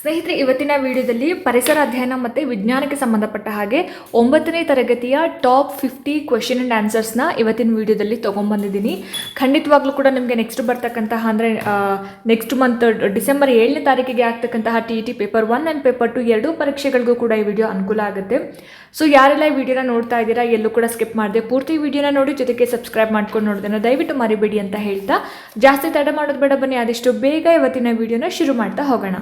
ಸ್ನೇಹಿತರೆ, ಇವತ್ತಿನ ವಿಡಿಯೋದಲ್ಲಿ ಪರಿಸರ ಅಧ್ಯಯನ ಮತ್ತು ವಿಜ್ಞಾನಕ್ಕೆ ಸಂಬಂಧಪಟ್ಟ ಹಾಗೆ ಒಂಬತ್ತನೇ ತರಗತಿಯ ಟಾಪ್ ಫಿಫ್ಟಿ ಕ್ವೆಶನ್ ಆ್ಯಂಡ್ ಆನ್ಸರ್ಸ್ನ ಇವತ್ತಿನ ವಿಡಿಯೋದಲ್ಲಿ ತೊಗೊಂಬಂದಿದ್ದೀನಿ ಖಂಡಿತವಾಗ್ಲೂ ಕೂಡ ನಿಮಗೆ ನೆಕ್ಸ್ಟ್ ಬರ್ತಕ್ಕಂತಹ ಅಂದರೆ ನೆಕ್ಸ್ಟ್ ಮಂತ್ ಡಿಸೆಂಬರ್ ಏಳನೇ ತಾರೀಕಿಗೆ ಆಗ್ತಕ್ಕಂತಹ T E T paper one and paper two ಎರಡೂ ಪರೀಕ್ಷೆಗಳಿಗೂ ಕೂಡ ಈ ವಿಡಿಯೋ ಅನುಕೂಲ ಆಗುತ್ತೆ. ಸೊ, ಯಾರೆಲ್ಲ ಈ ವಿಡಿಯೋನ ನೋಡ್ತಾ ಇದ್ದೀರಾ, ಎಲ್ಲೂ ಕೂಡ ಸ್ಕಿಪ್ ಮಾಡಿದೆ ಪೂರ್ತಿ ವಿಡಿಯೋನ ನೋಡಿ, ಜೊತೆಗೆ ಸಬ್ಸ್ಕ್ರೈಬ್ ಮಾಡ್ಕೊಂಡು ನೋಡೋದನ್ನು ದಯವಿಟ್ಟು ಮರಿಬೇಡಿ ಅಂತ ಹೇಳ್ತಾ, ಜಾಸ್ತಿ ತಡ ಮಾಡೋದು ಬೇಡ ಬನ್ನಿ, ಆದಷ್ಟು ಬೇಗ ಇವತ್ತಿನ ವಿಡಿಯೋನ ಶುರು ಮಾಡ್ತಾ ಹೋಗೋಣ.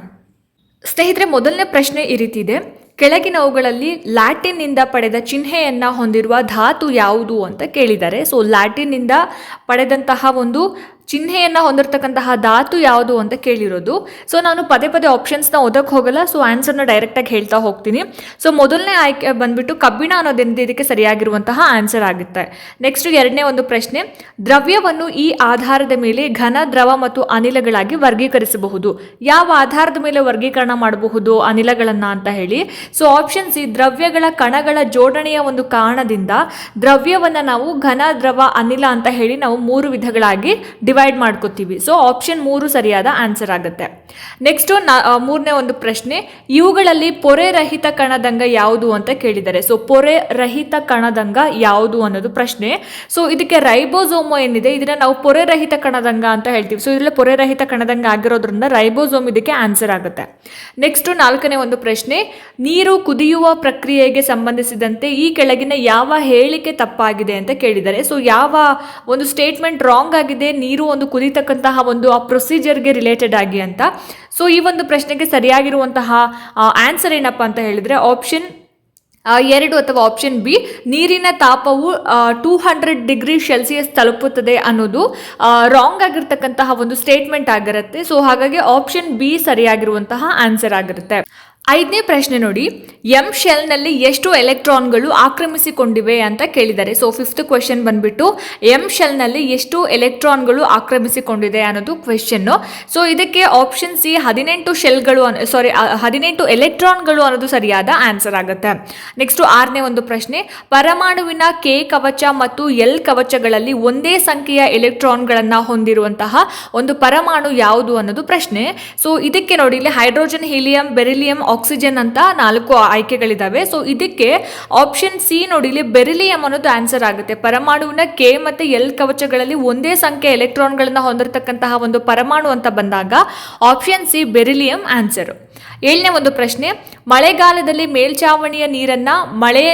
ಸ್ನೇಹಿತರೆ, ಮೊದಲನೇ ಪ್ರಶ್ನೆ ಈ ರೀತಿ ಇದೆ. ಕೆಳಗಿನವುಗಳಲ್ಲಿ ಲ್ಯಾಟಿನ್ನಿಂದ ಪಡೆದ ಚಿಹ್ನೆಯನ್ನು ಹೊಂದಿರುವ ಧಾತು ಯಾವುದು ಅಂತ ಕೇಳಿದ್ದಾರೆ. ಸೊ ಲ್ಯಾಟಿನ್ನಿಂದ ಪಡೆದಂತಹ ಒಂದು ಚಿಹ್ನೆಯನ್ನು ಹೊಂದಿರತಕ್ಕಂತಹ ಧಾತು ಯಾವುದು ಅಂತ ಕೇಳಿರೋದು. ಸೊ ನಾನು ಪದೇ ಪದೇ ಆಪ್ಷನ್ಸ್ನ ಓದಕ್ಕೆ ಹೋಗಲ್ಲ. ಸೊ ಆನ್ಸರ್ನ ಡೈರೆಕ್ಟಾಗಿ ಹೇಳ್ತಾ ಹೋಗ್ತೀನಿ. ಸೊ ಮೊದಲನೇ ಆಯ್ಕೆ ಬಂದ್ಬಿಟ್ಟು ಕಬ್ಬಿಣ ಅನ್ನೋದೆಂದು ಇದಕ್ಕೆ ಸರಿಯಾಗಿರುವಂತಹ ಆನ್ಸರ್ ಆಗುತ್ತೆ. ನೆಕ್ಸ್ಟ್ ಎರಡನೇ ಒಂದು ಪ್ರಶ್ನೆ, ದ್ರವ್ಯವನ್ನು ಈ ಆಧಾರದ ಮೇಲೆ ಘನ, ದ್ರವ ಮತ್ತು ಅನಿಲಗಳಾಗಿ ವರ್ಗೀಕರಿಸಬಹುದು. ಯಾವ ಆಧಾರದ ಮೇಲೆ ವರ್ಗೀಕರಣ ಮಾಡಬಹುದು ಅನಿಲಗಳನ್ನು ಅಂತ ಹೇಳಿ. ಸೊ ಆಪ್ಷನ್ ಸಿ ದ್ರವ್ಯಗಳ ಕಣಗಳ ಜೋಡಣೆಯ ಒಂದು ಕಾರಣದಿಂದ ದ್ರವ್ಯವನ್ನು ನಾವು ಘನ, ದ್ರವ, ಅನಿಲ ಅಂತ ಹೇಳಿ ನಾವು ಮೂರು ವಿಧಗಳಾಗಿ ಡಿವೈಡ್ ಮಾಡ್ಕೋತೀವಿ. ಸೊ ಆಪ್ಷನ್ ಮೂರು ಸರಿಯಾದ ಆನ್ಸರ್ ಆಗುತ್ತೆ. ನೆಕ್ಸ್ಟು ಮೂರನೇ ಒಂದು ಪ್ರಶ್ನೆ, ಇವುಗಳಲ್ಲಿ ಪೊರೆ ರಹಿತ ಕಣದಂಗ ಯಾವುದು ಅಂತ ಕೇಳಿದ್ದಾರೆ ಸೊ ಪೊರೆ ರಹಿತ ಕಣದಂಗ ಯಾವುದು ಅನ್ನೋದು ಪ್ರಶ್ನೆ. ಸೊ ಇದಕ್ಕೆ ರೈಬೋಸೋಮೋ ಏನಿದೆ? ಇದನ್ನ ನಾವು ಪೊರೆ ರಹಿತ ಕಣದಂಗ ಅಂತ ಹೇಳ್ತೀವಿ. ಸೊ ಇದರಲ್ಲಿ ಪೊರೆ ರಹಿತ ಕಣದಂಗ ಆಗಿರೋದ್ರಿಂದ ರೈಬೋಸೋಮ್ ಇದಕ್ಕೆ ಆನ್ಸರ್ ಆಗುತ್ತೆ. ನೆಕ್ಸ್ಟ್ ನಾಲ್ಕನೇ ಒಂದು ಪ್ರಶ್ನೆ, ನೀರು ಕುದಿಯುವ ಪ್ರಕ್ರಿಯೆಗೆ ಸಂಬಂಧಿಸಿದಂತೆ ಈ ಕೆಳಗಿನ ಯಾವ ಹೇಳಿಕೆ ತಪ್ಪಾಗಿದೆ ಅಂತ ಕೇಳಿದ್ದಾರೆ ಸೊ ಯಾವ ಒಂದು ಸ್ಟೇಟ್ಮೆಂಟ್ ರಾಂಗ್ ಆಗಿದೆ, ನೀರು ಒಂದು ಕುದಿತಕ್ಕಂತಹ ಒಂದು ಆ ಪ್ರೊಸೀಜರ್ಗೆ ರಿಲೇಟೆಡ್ ಆಗಿ ಅಂತ. ಸೊ ಈ ಒಂದು ಪ್ರಶ್ನೆಗೆ ಸರಿಯಾಗಿರುವಂತಹ ಆನ್ಸರ್ ಏನಪ್ಪ ಅಂತ ಹೇಳಿದರೆ ಆಪ್ಷನ್ ಎರಡು ಅಥವಾ ಆಪ್ಷನ್ ಬಿ ನೀರಿನ ತಾಪವು ಟೂ ಹಂಡ್ರೆಡ್ ಡಿಗ್ರಿ ಸೆಲ್ಸಿಯಸ್ ತಲುಪುತ್ತದೆ ಅನ್ನೋದು ರಾಂಗ್ ಆಗಿರ್ತಕ್ಕಂತಹ ಒಂದು ಸ್ಟೇಟ್ಮೆಂಟ್ ಆಗಿರುತ್ತೆ. ಸೊ ಹಾಗಾಗಿ ಆಪ್ಷನ್ ಬಿ ಸರಿಯಾಗಿರುವಂತಹ ಆನ್ಸರ್ ಆಗಿರುತ್ತೆ. ಐದನೇ ಪ್ರಶ್ನೆ ನೋಡಿ. ಎಂ ಶೆಲ್ನಲ್ಲಿ ಎಷ್ಟು ಎಲೆಕ್ಟ್ರಾನ್ಗಳು ಆಕ್ರಮಿಸಿಕೊಂಡಿವೆ ಅಂತ ಕೇಳಿದ್ದಾರೆ ಸೊ ಫಿಫ್ತ್ ಕ್ವೆಶನ್ ಬಂದ್ಬಿಟ್ಟು ಎಂ ಶೆಲ್ನಲ್ಲಿ ಎಷ್ಟು ಎಲೆಕ್ಟ್ರಾನ್ಗಳು ಆಕ್ರಮಿಸಿಕೊಂಡಿದೆ ಅನ್ನೋದು ಕ್ವೆಶನ್ನು ಸೊ ಇದಕ್ಕೆ ಆಪ್ಷನ್ ಸಿ ಹದಿನೆಂಟು ಶೆಲ್ಗಳು ಸಾರಿ ಹದಿನೆಂಟು ಎಲೆಕ್ಟ್ರಾನ್ಗಳು ಅನ್ನೋದು ಸರಿಯಾದ ಆನ್ಸರ್ ಆಗುತ್ತೆ. ನೆಕ್ಸ್ಟು ಆರನೇ ಒಂದು ಪ್ರಶ್ನೆ. ಪರಮಾಣುವಿನ ಕೆ ಕವಚ ಮತ್ತು ಎಲ್ ಕವಚಗಳಲ್ಲಿ ಒಂದೇ ಸಂಖ್ಯೆಯ ಎಲೆಕ್ಟ್ರಾನ್ಗಳನ್ನು ಹೊಂದಿರುವಂತಹ ಒಂದು ಪರಮಾಣು ಯಾವುದು ಅನ್ನೋದು ಪ್ರಶ್ನೆ. ಸೊ ಇದಕ್ಕೆ ನೋಡಿ, ಇಲ್ಲಿ ಹೈಡ್ರೋಜನ್, ಹೀಲಿಯಂ, ಬೆರಿಲಿಯಂ ಆಕ್ಸಿಜನ್ ಅಂತ ನಾಲ್ಕು ಆಯ್ಕೆಗಳಿದ್ದಾವೆ ಸೊ ಇದಕ್ಕೆ ಆಪ್ಷನ್ ಸಿ ನೋಡಿ ಇಲ್ಲಿ ಬೆರಿಲಿಯಂ ಅನ್ನೋದು ಆನ್ಸರ್ ಆಗುತ್ತೆ. ಪರಮಾಣುವಿನ ಕೆ ಮತ್ತೆ ಎಲ್ ಕವಚಗಳಲ್ಲಿ ಒಂದೇ ಸಂಖ್ಯೆ ಎಲೆಕ್ಟ್ರಾನ್ಗಳನ್ನು ಹೊಂದಿರತಕ್ಕಂತಹ ಒಂದು ಪರಮಾಣು ಅಂತ ಬಂದಾಗ ಆಪ್ಷನ್ ಸಿ ಬೆರಿಲಿಯಂ ಆನ್ಸರ್ ಏಳನೇ ಒಂದು ಪ್ರಶ್ನೆ, ಮಳೆಗಾಲದಲ್ಲಿ ಮೇಲ್ಛಾವಣಿಯ ನೀರನ್ನ ಮಳೆ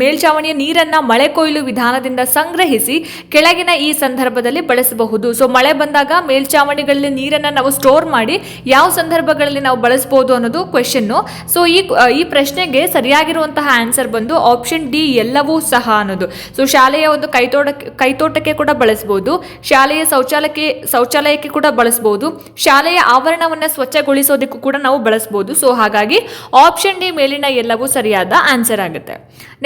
ಮೇಲ್ಚಾವಣಿಯ ನೀರನ್ನ ಮಳೆ ಕೊಯ್ಲು ವಿಧಾನದಿಂದ ಸಂಗ್ರಹಿಸಿ ಕೆಳಗಿನ ಈ ಸಂದರ್ಭದಲ್ಲಿ ಬಳಸಬಹುದು. ಸೊ ಮಳೆ ಬಂದಾಗ ಮೇಲ್ಛಾವಣಿಗಳಲ್ಲಿ ನೀರನ್ನ ನಾವು ಸ್ಟೋರ್ ಮಾಡಿ ಯಾವ ಸಂದರ್ಭಗಳಲ್ಲಿ ನಾವು ಬಳಸಬಹುದು ಅನ್ನೋದು ಕ್ವೆಶನ್ನು ಸೊ ಈ ಈ ಪ್ರಶ್ನೆಗೆ ಸರಿಯಾಗಿರುವಂತಹ ಆನ್ಸರ್ ಬಂದು ಆಪ್ಷನ್ ಡಿ ಎಲ್ಲವೂ ಸಹ ಅನ್ನೋದು. ಸೊ ಶಾಲೆಯ ಒಂದು ಕೈತೋಟಕ್ಕೆ ಕೈತೋಟಕ್ಕೆ ಕೂಡ ಬಳಸ್ಬೋದು. ಶಾಲೆಯ ಶೌಚಾಲಯಕ್ಕೆ ಶೌಚಾಲಯಕ್ಕೆ ಕೂಡ ಬಳಸ್ಬೋದು. ಶಾಲೆಯ ಆವರಣವನ್ನು ಸ್ವಚ್ಛಗೊಳಿಸೋದಕ್ಕೂ ಕೂಡ ನಾವು ಬಳಸ್ಬೋದು. ಸೊ ಹಾಗಾಗಿ ಆಪ್ಷನ್ ಡಿ ಮೇಲಿನ ಎಲ್ಲವೂ ಸರಿಯಾದ ಆನ್ಸರ್ ಆಗುತ್ತೆ.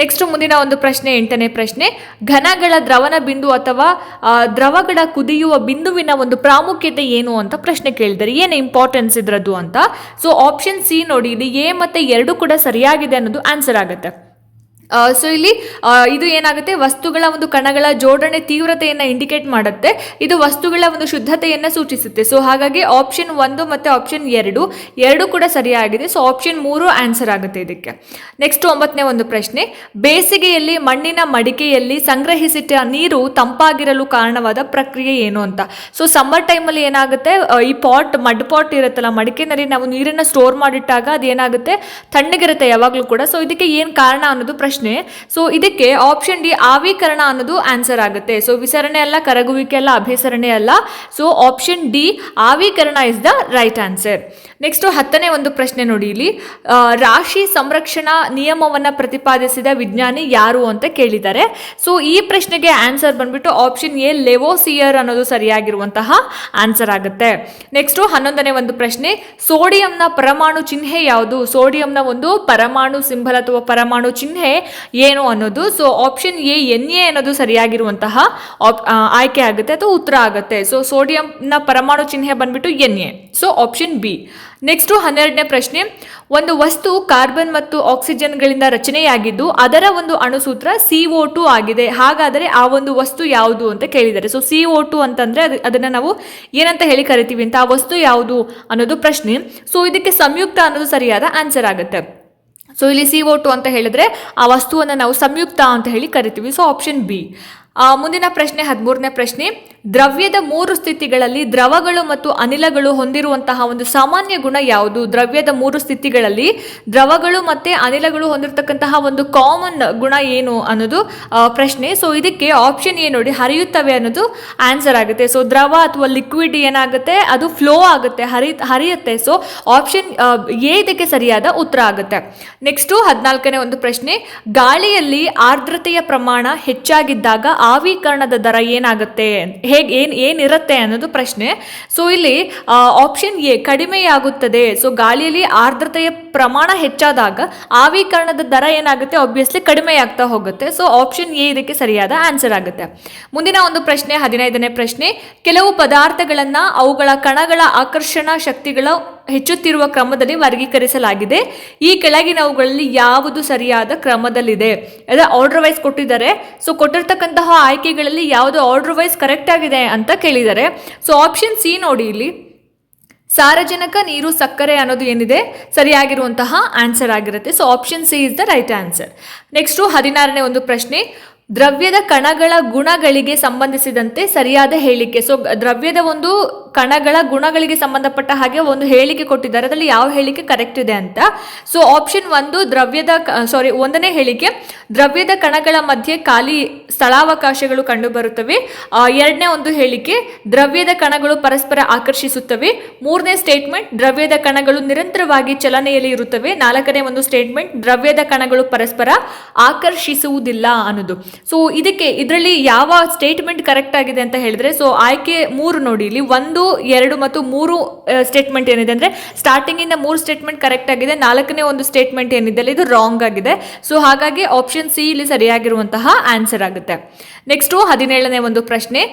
ನೆಕ್ಸ್ಟ್ ಮುಂದಿನ ಒಂದು ಪ್ರಶ್ನೆ, ಎಂಟನೇ ಪ್ರಶ್ನೆ. ಘನಗಳ ದ್ರವನ ಬಿಂದು ಅಥವಾ ದ್ರವಗಳ ಕುದಿಯುವ ಬಿಂದುವಿನ ಒಂದು ಪ್ರಾಮುಖ್ಯತೆ ಏನು ಅಂತ ಪ್ರಶ್ನೆ ಕೇಳಿದರೆ ಏನು ಇಂಪಾರ್ಟೆನ್ಸ್ ಇದ್ರದ್ದು ಅಂತ. ಸೊ ಆಪ್ಷನ್ ಸಿ ನೋಡಿ ಇಲ್ಲಿ ಎ ಮತ್ತೆ ಎರಡು ಕೂಡ ಸರಿಯಾಗಿದೆ ಅನ್ನೋದು ಆನ್ಸರ್ ಆಗುತ್ತೆ. ಸೊ ಇಲ್ಲಿ ಇದು ಏನಾಗುತ್ತೆ? ವಸ್ತುಗಳ ಒಂದು ಕಣಗಳ ಜೋಡಣೆ ತೀವ್ರತೆಯನ್ನು ಇಂಡಿಕೇಟ್ ಮಾಡುತ್ತೆ. ಇದು ವಸ್ತುಗಳ ಒಂದು ಶುದ್ಧತೆಯನ್ನು ಸೂಚಿಸುತ್ತೆ. ಸೊ ಹಾಗಾಗಿ ಆಪ್ಷನ್ ಒಂದು ಮತ್ತು ಆಪ್ಷನ್ ಎರಡು ಎರಡು ಕೂಡ ಸರಿಯಾಗಿದೆ. ಸೊ ಆಪ್ಷನ್ ಮೂರು ಆನ್ಸರ್ ಆಗುತ್ತೆ ಇದಕ್ಕೆ. ನೆಕ್ಸ್ಟ್ ಒಂಬತ್ತನೇ ಒಂದು ಪ್ರಶ್ನೆ. ಬೇಸಿಗೆಯಲ್ಲಿ, ಮಣ್ಣಿನ ಮಡಿಕೆಯಲ್ಲಿ ಸಂಗ್ರಹಿಸಿಟ್ಟ ನೀರು ತಂಪಾಗಿರಲು ಕಾರಣವಾದ ಪ್ರಕ್ರಿಯೆ ಏನು ಅಂತ? ಸೊ ಸಮ್ಮರ್ ಟೈಮಲ್ಲಿ ಏನಾಗುತ್ತೆ? ಈ ಪಾಟ್ ಮಡ್ ಪಾಟ್ ಇರುತ್ತಲ್ಲ ಮಡಿಕೆನಲ್ಲಿ ನಾವು ನೀರನ್ನು ಸ್ಟೋರ್ ಮಾಡಿಟ್ಟಾಗ ಅದೇನಾಗುತ್ತೆ? ತಣ್ಣಗಿರುತ್ತೆ ಯಾವಾಗಲೂ ಕೂಡ. ಸೊ ಇದಕ್ಕೆ ಏನು ಕಾರಣ ಅನ್ನೋದು ಪ್ರಶ್ನೆ ಸೊ ಇದಕ್ಕೆ ಆಪ್ಷನ್ ಡಿ ಆವಿಕರಣ ಅನ್ನೋದು ಆನ್ಸರ್ ಆಗುತ್ತೆ. ಸೊ ವಿಸರಣೆ ಅಲ್ಲ, ಕರಗುವಿಕೆ ಅಲ್ಲ ಅಭಿಸರಣೆ ಅಲ್ಲ. So option D ಆವಿಕರಣ is the right answer next ಹತ್ತನೇ ಒಂದು ಪ್ರಶ್ನೆ ನೋಡಿ ಇಲ್ಲಿ. ರಾಶಿ ಸಂರಕ್ಷಣಾ ನಿಯಮವನ್ನು ಪ್ರತಿಪಾದಿಸಿದ ವಿಜ್ಞಾನಿ ಯಾರು ಅಂತ ಕೇಳಿದ್ದಾರೆ. ಸೊ ಈ ಪ್ರಶ್ನೆಗೆ ಆನ್ಸರ್ ಬಂದ್ಬಿಟ್ಟು ಆಪ್ಷನ್ ಎ ಲೆವೋಸಿಯರ್ ಅನ್ನೋದು ಸರಿಯಾಗಿರುವಂತಹ ಆನ್ಸರ್ ಆಗುತ್ತೆ. ನೆಕ್ಸ್ಟ್ ಹನ್ನೊಂದನೇ ಒಂದು ಪ್ರಶ್ನೆ ಸೋಡಿಯಂನ ಪರಮಾಣು ಚಿಹ್ನೆ ಯಾವುದು? ಸೋಡಿಯಂನ ಒಂದು ಪರಮಾಣು ಸಿಂಬಲ್ ಅಥವಾ ಪರಮಾಣು ಚಿಹ್ನೆ ಏನು ಅನ್ನೋದು? So option A N A ಅನ್ನೋದು ಸರಿಯಾಗಿರುವಂತಹ ಆಯ್ಕೆ ಆಗುತ್ತೆ ಅಥವಾ ಉತ್ತರ ಆಗುತ್ತೆ. ಸೊ ಸೋಡಿಯಂನ ಪರಮಾಣು ಚಿಹ್ನೆ ಬಂದ್ಬಿಟ್ಟು N A so option B next ಹನ್ನೆರಡನೇ ಪ್ರಶ್ನೆ. ಒಂದು ವಸ್ತು ಕಾರ್ಬನ್ ಮತ್ತು ಆಕ್ಸಿಜನ್ಗಳಿಂದ ರಚನೆಯಾಗಿದ್ದು, ಅದರ ಒಂದು ಅಣುಸೂತ್ರ ಸಿ ಒ ಟು ಆಗಿದೆ. ಹಾಗಾದರೆ ಆ ಒಂದು ವಸ್ತು ಯಾವುದು ಅಂತ ಕೇಳಿದ್ದಾರೆ ಸೊ ಸಿ ಒ ಟು ಅಂತಂದರೆ ಅದು, ಅದನ್ನು ನಾವು ಏನಂತ ಹೇಳಿ ಕರಿತೀವಿ ಅಂತ, ಆ ವಸ್ತು ಯಾವುದು ಅನ್ನೋದು ಪ್ರಶ್ನೆ. ಸೊ ಇದಕ್ಕೆ ಸಂಯುಕ್ತ ಅನ್ನೋದು ಸರಿಯಾದ ಆನ್ಸರ್ ಆಗುತ್ತೆ. ಸೊ ಇಲ್ಲಿ ಸಿ ಒ ಟು ಅಂತ ಹೇಳಿದ್ರೆ ಆ ವಸ್ತುವನ್ನು ನಾವು ಸಂಯುಕ್ತ ಅಂತ ಹೇಳಿ ಕರಿತೀವಿ. ಸೊ ಆಪ್ಷನ್ ಬಿ ಮುಂದಿನ ಪ್ರಶ್ನೆ, ಹದಿಮೂರನೇ ಪ್ರಶ್ನೆ. ದ್ರವ್ಯದ ಮೂರು ಸ್ಥಿತಿಗಳಲ್ಲಿ ದ್ರವಗಳು ಮತ್ತು ಅನಿಲಗಳು ಹೊಂದಿರುವಂತಹ ಒಂದು ಸಾಮಾನ್ಯ ಗುಣ ಯಾವುದು? ದ್ರವ್ಯದ ಮೂರು ಸ್ಥಿತಿಗಳಲ್ಲಿ ದ್ರವಗಳು ಮತ್ತೆ ಅನಿಲಗಳು ಹೊಂದಿರತಕ್ಕಂತಹ ಒಂದು ಕಾಮನ್ ಗುಣ ಏನು ಅನ್ನೋದು ಪ್ರಶ್ನೆ. ಸೊ ಇದಕ್ಕೆ ಆಪ್ಷನ್ ಏನು ನೋಡಿ, ಹರಿಯುತ್ತವೆ ಅನ್ನೋದು ಆನ್ಸರ್ ಆಗುತ್ತೆ. ಸೊ ದ್ರವ ಅಥವಾ ಲಿಕ್ವಿಡ್ ಏನಾಗುತ್ತೆ? ಅದು ಫ್ಲೋ ಆಗುತ್ತೆ, ಹರಿ, ಹರಿಯುತ್ತೆ. ಸೊ ಆಪ್ಷನ್ ಎ ಇದಕ್ಕೆ ಸರಿಯಾದ ಉತ್ತರ ಆಗುತ್ತೆ. ನೆಕ್ಸ್ಟು ಹದಿನಾಲ್ಕನೇ ಒಂದು ಪ್ರಶ್ನೆ. ಗಾಳಿಯಲ್ಲಿ ಆರ್ದ್ರತೆಯ ಪ್ರಮಾಣ ಹೆಚ್ಚಾಗಿದ್ದಾಗ ಆವೀಕರಣದ ದರ ಏನಾಗುತ್ತೆ? ಹೇಗೆ ಏನು ಏನಿರುತ್ತೆ ಅನ್ನೋದು ಪ್ರಶ್ನೆ. ಸೊ ಇಲ್ಲಿ ಆಪ್ಷನ್ ಎ ಕಡಿಮೆಯಾಗುತ್ತದೆ. ಸೊ ಗಾಳಿಯಲ್ಲಿ ಆರ್ದ್ರತೆಯ ಪ್ರಮಾಣ ಹೆಚ್ಚಾದಾಗ ಆವೀಕರಣದ ದರ ಏನಾಗುತ್ತೆ? ಆಬ್ವಿಯಸ್ಲಿ ಕಡಿಮೆ ಆಗ್ತಾ ಹೋಗುತ್ತೆ. ಸೊ ಆಪ್ಷನ್ ಎ ಇದಕ್ಕೆ ಸರಿಯಾದ ಆನ್ಸರ್ ಆಗುತ್ತೆ. ಮುಂದಿನ ಒಂದು ಪ್ರಶ್ನೆ, ಹದಿನೈದನೇ ಪ್ರಶ್ನೆ. ಕೆಲವು ಪದಾರ್ಥಗಳನ್ನ ಅವುಗಳ ಕಣಗಳ ಆಕರ್ಷಣಾ ಶಕ್ತಿಗಳ ಹೆಚ್ಚುತ್ತಿರುವ ಕ್ರಮದಲ್ಲಿ ವರ್ಗೀಕರಿಸಲಾಗಿದೆ. ಈ ಕೆಳಗಿನವುಗಳಲ್ಲಿ ಯಾವುದು ಸರಿಯಾದ ಕ್ರಮದಲ್ಲಿದೆ? ಆರ್ಡರ್ ವೈಸ್ ಕೊಟ್ಟಿದ್ದಾರೆ. ಸೊ ಕೊಟ್ಟಿರ್ತಕ್ಕಂತಹ ಆಯ್ಕೆಗಳಲ್ಲಿ ಯಾವುದು ಆರ್ಡರ್ ವೈಸ್ ಕರೆಕ್ಟ್ ಆಗಿದೆ ಅಂತ ಕೇಳಿದ್ದಾರೆ. ಸೊ ಆಪ್ಷನ್ ಸಿ ನೋಡಿ ಇಲ್ಲಿ. ಸಾರಜನಕ, ನೀರು, ಸಕ್ಕರೆ ಅನ್ನೋದು ಏನಿದೆ? ಸರಿಯಾಗಿರುವಂತಹ ಆನ್ಸರ್ ಆಗಿರುತ್ತೆ. So option C is the right answer next ಹದಿನಾರನೇ ಒಂದು ಪ್ರಶ್ನೆ. ದ್ರವ್ಯದ ಕಣಗಳ ಗುಣಗಳಿಗೆ ಸಂಬಂಧಿಸಿದಂತೆ ಸರಿಯಾದ ಹೇಳಿಕೆ. ಸೊ ದ್ರವ್ಯದ ಒಂದು ಕಣಗಳ ಗುಣಗಳಿಗೆ ಸಂಬಂಧಪಟ್ಟ ಹಾಗೆ ಒಂದು ಹೇಳಿಕೆ ಕೊಟ್ಟಿದ್ದಾರೆ. ಅದರಲ್ಲಿ ಯಾವ ಹೇಳಿಕೆ ಕರೆಕ್ಟ್ ಇದೆ ಅಂತ. ಸೊ ಆಪ್ಷನ್ ಒಂದು ದ್ರವ್ಯದ ಸಾರಿ ಒಂದನೇ ಹೇಳಿಕೆ, ದ್ರವ್ಯದ ಕಣಗಳ ಮಧ್ಯೆ ಖಾಲಿ ಸ್ಥಳಾವಕಾಶಗಳು ಕಂಡುಬರುತ್ತವೆ. ಎರಡನೇ ಒಂದು ಹೇಳಿಕೆ, ದ್ರವ್ಯದ ಕಣಗಳು ಪರಸ್ಪರ ಆಕರ್ಷಿಸುತ್ತವೆ. ಮೂರನೇ ಸ್ಟೇಟ್ಮೆಂಟ್ ದ್ರವ್ಯದ ಕಣಗಳು ನಿರಂತರವಾಗಿ ಚಲನೆಯಲ್ಲಿ ಇರುತ್ತವೆ. ನಾಲ್ಕನೇ ಒಂದು ಸ್ಟೇಟ್ಮೆಂಟ್ ದ್ರವ್ಯದ ಕಣಗಳು ಪರಸ್ಪರ ಆಕರ್ಷಿಸುವುದಿಲ್ಲ ಅನ್ನೋದು. ಸೊ ಇದಕ್ಕೆ, ಇದರಲ್ಲಿ ಯಾವ ಸ್ಟೇಟ್ಮೆಂಟ್ ಕರೆಕ್ಟ್ ಆಗಿದೆ ಅಂತ ಹೇಳಿದ್ರೆ ಸೊ ಆಯ್ಕೆ ಮೂರು ನೋಡಿ. ಇಲ್ಲಿ ಒಂದು ಎರಡು ಮತ್ತು ಮೂರು ಸ್ಟೇಟ್ಮೆಂಟ್ ಏನಿದೆ ಅಂದ್ರೆ ಸ್ಟಾರ್ಟಿಂಗ್ ಇಂದ ಮೂರು ಸ್ಟೇಟ್ಮೆಂಟ್ ಕರೆಕ್ಟ್ ಆಗಿದೆ, ನಾಲ್ಕನೇ ಒಂದು ಸ್ಟೇಟ್ಮೆಂಟ್ ಏನಿದೆ ಇದು ರಾಂಗ್ ಆಗಿದೆ. ಸೊ ಹಾಗಾಗಿ ಆಪ್ಷನ್ ಸಿ ಇಲ್ಲಿ ಸರಿಯಾಗಿರುವಂತಹ ಆನ್ಸರ್ ಆಗುತ್ತೆ. ನೆಕ್ಸ್ಟು ಹದಿನೇಳನೇ ಒಂದು ಪ್ರಶ್ನೆ.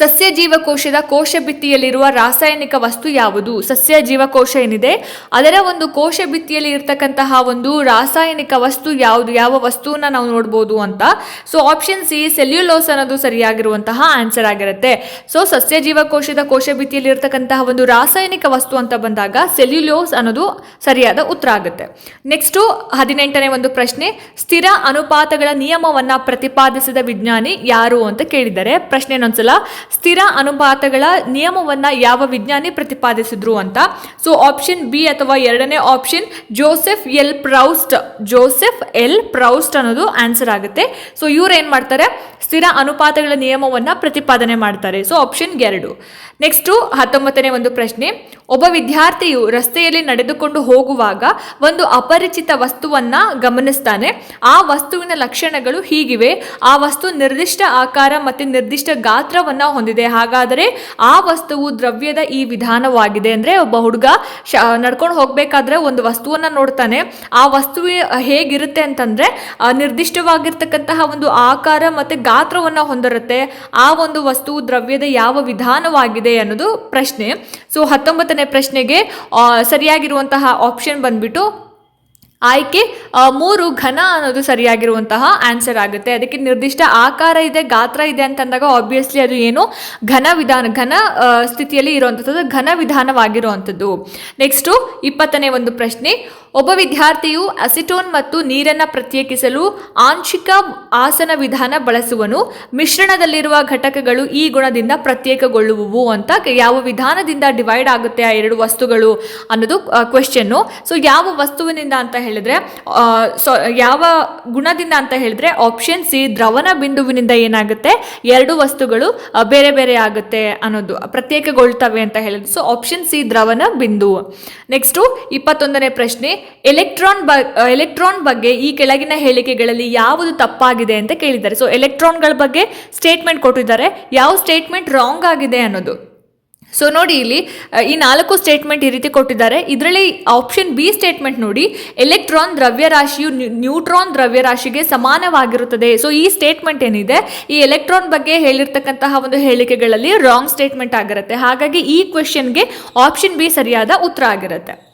ಸಸ್ಯ ಜೀವಕೋಶದ ಕೋಶ ಭಿತ್ತಿಯಲ್ಲಿರುವ ರಾಸಾಯನಿಕ ವಸ್ತು ಯಾವುದು? ಸಸ್ಯ ಜೀವಕೋಶ ಏನಿದೆ? ಅದರ ಒಂದು ಕೋಶ ಭಿತ್ತಿಯಲ್ಲಿ ಇರ್ತಕ್ಕಂತಹ ಒಂದು ರಾಸಾಯನಿಕ ವಸ್ತು ಯಾವುದು? ಯಾವ ವಸ್ತುವನ್ನ ನಾವು ನೋಡ್ಬೋದು ಅಂತ? ಸೊ ಆಪ್ಷನ್ ಸಿ ಸೆಲ್ಯುಲೋಸ್ ಅನ್ನೋದು ಸರಿಯಾಗಿರುವಂತಹ ಆನ್ಸರ್ ಆಗಿರುತ್ತೆ. ಸೊ ಸಸ್ಯ ಜೀವಕೋಶದ ಕೋಶ ಭಿತ್ತಿಯಲ್ಲಿ ಇರ್ತಕ್ಕಂತಹ ಒಂದು ರಾಸಾಯನಿಕ ವಸ್ತು ಅಂತ ಬಂದಾಗ ಸೆಲ್ಯುಲೋಸ್ ಅನ್ನೋದು ಸರಿಯಾದ ಉತ್ತರ ಆಗುತ್ತೆ. ನೆಕ್ಸ್ಟು ಹದಿನೆಂಟನೇ ಒಂದು ಪ್ರಶ್ನೆ, ಸ್ಥಿರ ಅನುಪಾತಗಳ ನಿಯಮವನ್ನ ಪ್ರತಿಪಾದಿಸಿದ ವಿಜ್ಞಾನಿ ಯಾರು ಅಂತ ಕೇಳಿದ್ದಾರೆ ಪ್ರಶ್ನೆ ಇನ್ನೊಂದ್ಸಲ ಸ್ಥಿರ ಅನುಪಾತಗಳ ನಿಯಮವನ್ನು ಯಾವ ವಿಜ್ಞಾನಿ ಪ್ರತಿಪಾದಿಸಿದ್ರು ಅಂತ? ಸೊ ಆಪ್ಷನ್ ಬಿ ಅಥವಾ ಎರಡನೇ option Joseph L Proust Joseph L Proust ಅನ್ನೋದು ಆನ್ಸರ್ ಆಗುತ್ತೆ. ಸೊ ಇವ್ರು ಏನು ಮಾಡ್ತಾರೆ? ಸ್ಥಿರ ಅನುಪಾತಗಳ ನಿಯಮವನ್ನ ಪ್ರತಿಪಾದನೆ ಮಾಡ್ತಾರೆ. ಸೊ ಆಪ್ಷನ್ ಎರಡು. ನೆಕ್ಸ್ಟು ಹತ್ತೊಂಬತ್ತನೇ ಒಂದು ಪ್ರಶ್ನೆ. ಒಬ್ಬ ವಿದ್ಯಾರ್ಥಿಯು ರಸ್ತೆಯಲ್ಲಿ ನಡೆದುಕೊಂಡು ಹೋಗುವಾಗ ಒಂದು ಅಪರಿಚಿತ ವಸ್ತುವನ್ನ ಗಮನಿಸ್ತಾನೆ. ಆ ವಸ್ತುವಿನ ಲಕ್ಷಣಗಳು ಹೀಗಿವೆ. ಆ ವಸ್ತು ನಿರ್ದಿಷ್ಟ ಆಕಾರ ಮತ್ತು ನಿರ್ದಿಷ್ಟ ಗಾತ್ರವನ್ನ ಹೊಂದಿದೆ. ಹಾಗಾದರೆ ಆ ವಸ್ತುವು ದ್ರವ್ಯದ ಈ ವಿಧಾನವಾಗಿದೆ ಅಂದ್ರೆ ಒಬ್ಬ ಹುಡುಗ ಶ, ನಡ್ಕೊಂಡು ಹೋಗಬೇಕಾದ್ರೆ ಒಂದು ವಸ್ತುವನ್ನ ನೋಡ್ತಾನೆ. ಆ ವಸ್ತು ಹೇಗಿರುತ್ತೆ ಅಂತಂದ್ರೆ ನಿರ್ದಿಷ್ಟವಾಗಿರ್ತಕ್ಕಂತಹ ಒಂದು ಆಕಾರ ಮತ್ತೆ ಗಾತ್ರವನ್ನ ಹೊಂದಿರುತ್ತೆ. ಆ ಒಂದು ವಸ್ತುವು ದ್ರವ್ಯದ ಯಾವ ವಿಧಾನವಾಗಿದೆ ಅನ್ನೋದು ಪ್ರಶ್ನೆ. ಸೊ, ಹತ್ತೊಂಬತ್ತನೇ ಪ್ರಶ್ನೆಗೆ ಸರಿಯಾಗಿರುವಂತಹ ಆಪ್ಷನ್ ಬಂದ್ಬಿಟ್ಟು ಆಯ್ಕೆ ಮೂರು ಘನ ಅನ್ನೋದು ಸರಿಯಾಗಿರುವಂತಹ ಆನ್ಸರ್ ಆಗುತ್ತೆ. ಅದಕ್ಕೆ ನಿರ್ದಿಷ್ಟ ಆಕಾರ ಇದೆ, ಗಾತ್ರ ಇದೆ ಅಂತಂದಾಗ ಆಬ್ವಿಯಸ್ಲಿ ಅದು ಏನು? ಘನ ವಿಧಾನ, ಘನ ಸ್ಥಿತಿಯಲ್ಲಿ ಇರುವಂಥದ್ದು ಘನ ವಿಧಾನವಾಗಿರುವಂಥದ್ದು ನೆಕ್ಸ್ಟು ಇಪ್ಪತ್ತನೇ ಒಂದು ಪ್ರಶ್ನೆ. ಒಬ್ಬ ವಿದ್ಯಾರ್ಥಿಯು ಅಸಿಟೋನ್ ಮತ್ತು ನೀರನ್ನು ಪ್ರತ್ಯೇಕಿಸಲು ಆಂಶಿಕ ಆಸನ ವಿಧಾನ ಬಳಸುವನು. ಮಿಶ್ರಣದಲ್ಲಿರುವ ಘಟಕಗಳು ಈ ಗುಣದಿಂದ ಪ್ರತ್ಯೇಕಗೊಳ್ಳುವುವು ಅಂತ ಯಾವ ವಿಧಾನದಿಂದ ಡಿವೈಡ್ ಆಗುತ್ತೆ ಆ ಎರಡು ವಸ್ತುಗಳು ಅನ್ನೋದು ಕ್ವೆಶನ್ನು ಸೊ ಯಾವ ವಸ್ತುವಿನಿಂದ ಅಂತ ಹೇಳಿದ್ರೆ ಸೊ ಯಾವ ಗುಣದಿಂದ ಅಂತ ಹೇಳಿದ್ರೆ ಆಪ್ಷನ್ ಸಿ ದ್ರವನ ಬಿಂದುವಿನಿಂದ ಏನಾಗುತ್ತೆ? ಎರಡು ವಸ್ತುಗಳು ಬೇರೆ ಬೇರೆ ಆಗುತ್ತೆ ಅನ್ನೋದು ಪ್ರತ್ಯೇಕಗೊಳ್ತವೆ ಅಂತ ಹೇಳಿದ್ರು. ಸೊ ಆಪ್ಷನ್ ಸಿ ದ್ರವನ ಬಿಂದು. ನೆಕ್ಸ್ಟು ಇಪ್ಪತ್ತೊಂದನೇ ಪ್ರಶ್ನೆ ಎಲೆಕ್ಟ್ರಾನ್ ಬ ಎಲೆಕ್ಟ್ರಾನ್ ಬಗ್ಗೆ ಈ ಕೆಳಗಿನ ಹೇಳಿಕೆಗಳಲ್ಲಿ ಯಾವುದು ತಪ್ಪಾಗಿದೆ ಅಂತ ಕೇಳಿದ್ದಾರೆ. ಸೊ ಎಲೆಕ್ಟ್ರಾನ್ಗಳ ಬಗ್ಗೆ ಸ್ಟೇಟ್ಮೆಂಟ್ ಕೊಟ್ಟಿದ್ದಾರೆ. ಯಾವ ಸ್ಟೇಟ್ಮೆಂಟ್ ರಾಂಗ್ ಆಗಿದೆ ಅನ್ನೋದು. ಸೊ ನೋಡಿ ಇಲ್ಲಿ ಈ ನಾಲ್ಕು ಸ್ಟೇಟ್ಮೆಂಟ್ ಈ ರೀತಿ ಕೊಟ್ಟಿದ್ದಾರೆ. ಇದರಲ್ಲಿ ಆಪ್ಷನ್ ಬಿ ಸ್ಟೇಟ್ಮೆಂಟ್ ನೋಡಿ ಎಲೆಕ್ಟ್ರಾನ್ ದ್ರವ್ಯರಾಶಿಯು ನ್ಯೂ- ನ್ಯೂಟ್ರಾನ್ ದ್ರವ್ಯರಾಶಿಗೆ ಸಮಾನವಾಗಿರುತ್ತದೆ. ಸೊ ಈ ಸ್ಟೇಟ್ಮೆಂಟ್ ಏನಿದೆ? ಈ ಎಲೆಕ್ಟ್ರಾನ್ ಬಗ್ಗೆ ಹೇಳಿರ್ತಕ್ಕಂತಹ ಒಂದು ಹೇಳಿಕೆಗಳಲ್ಲಿ ರಾಂಗ್ ಸ್ಟೇಟ್ಮೆಂಟ್ ಆಗಿರುತ್ತೆ. ಹಾಗಾಗಿ ಈ ಕ್ವೆಶನ್ಗೆ ಆಪ್ಷನ್ ಬಿ ಸರಿಯಾದ ಉತ್ತರ ಆಗಿರುತ್ತೆ.